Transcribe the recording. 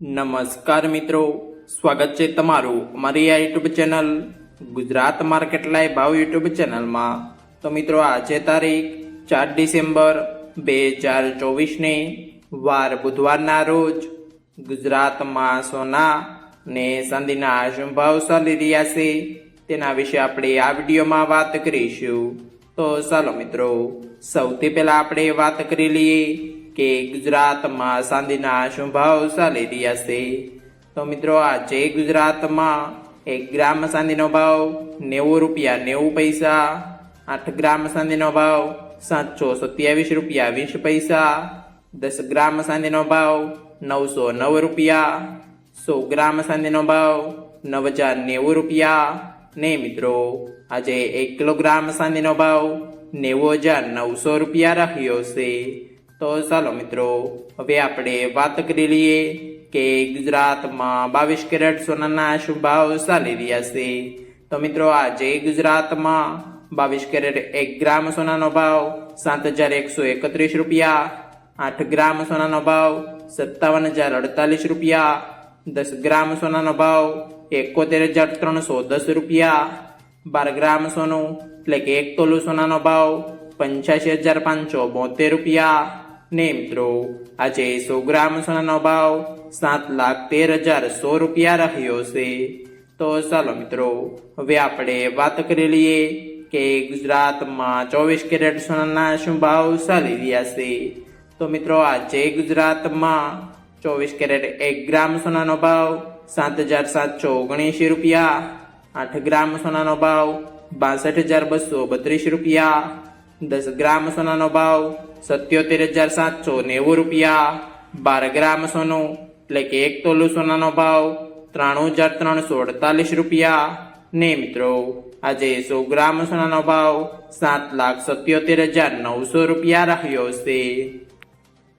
નમસ્કાર મિત્રો, સ્વાગત છે તમારું અમારી આ YouTube channel Gujarat market live ભાવ યુટ્યુબ ચેનલમાં. તો મિત્રો, આજે તારીખ ચાર ડિસેમ્બર બે હજાર ચોવીસને વાર બુધવારના રોજ ગુજરાતમાં સોના ને ચાંદીના શું ભાવ ચાલી રહ્યા છે. તેના વિશે આપણે આ વિડીયોમાં વાત કરીશું. તો ચાલો મિત્રો, સૌથી પહેલા આપણે વાત કરી લઈએ કે ગુજરાતમાં ચાંદીના શું ભાવ ચાલી રહ્યા છે? તો મિત્રો, આજે ગુજરાતમાં એક ગ્રામ ચાંદીનો ભાવ નેવું રૂપિયા નેવું પૈસા, આઠ ગ્રામ ચાંદીનો ભાવ સાતસો સત્યાવીસ રૂપિયા વીસ પૈસા, દસ ગ્રામ ચાંદીનો ભાવ નવસો નવ રૂપિયા, સો ગ્રામ ચાંદીનો ભાવ નવ હજાર નેવું રૂપિયા. ને મિત્રો, આજે એક કિલોગ્રામ ચાંદીનો ભાવ નેવું હજાર નવસો રૂપિયા રાખ્યો છે. તો ચાલો મિત્રો, હવે આપણે વાત કરી લઈએ કે ગુજરાતમાં બાવીસ કેરેટ સોનાના શું ભાવ ચાલી રહ્યા છે. તો મિત્રો, આજે ગુજરાતમાં બાવીસ કેરેટ એક ગ્રામ સોનાનો ભાવ સાત હજાર એકસો એકત્રીસ રૂપિયા, આઠ ગ્રામ સોનાનો ભાવ સત્તાવન હજાર અડતાલીસ રૂપિયા, દસ ગ્રામ સોનાનો ભાવ એકોતેર હજાર ત્રણસો દસ રૂપિયા, બાર ગ્રામ સોનું એટલે કે એક તોલું સોનાનો ભાવ પંચ્યાસી હજાર પાંચસો બોતેર રૂપિયા ને મિત્રો આજે સો ગ્રામ સોનાનો ભાવ સાત લાખ તેર હજાર સો રૂપિયા રહ્યો છે. તો ચાલો મિત્રો, હવે આપણે વાત કરી લઈએ કે ગુજરાતમાં ચોવીસ કેરેટ સોનાના શું ભાવ ચાલી રહ્યા છે. તો મિત્રો, આજે ગુજરાતમાં ચોવીસ કેરેટ એક ગ્રામ સોનાનો ભાવ સાત હજાર સાતસો ઓગણએંશી રૂપિયા, આઠ ગ્રામ સોનાનો ભાવ બાસઠ હજાર બસો બત્રીસ રૂપિયા દસ ગ્રામ સોનાનો ભાવ સત્યોતેર હજાર સાતસો નેવું રૂપિયા. બાર ગ્રામ સોનું એટલે કે એક તોલું સોનાનો ભાવ ત્રાણું હજાર ત્રણસો અડતાલીસ રૂપિયા. ને મિત્રો, આજે સો ગ્રામ સોનાનો ભાવ સાત લાખ સત્યોતેર હજાર નવસો રૂપિયા રહ્યો છે.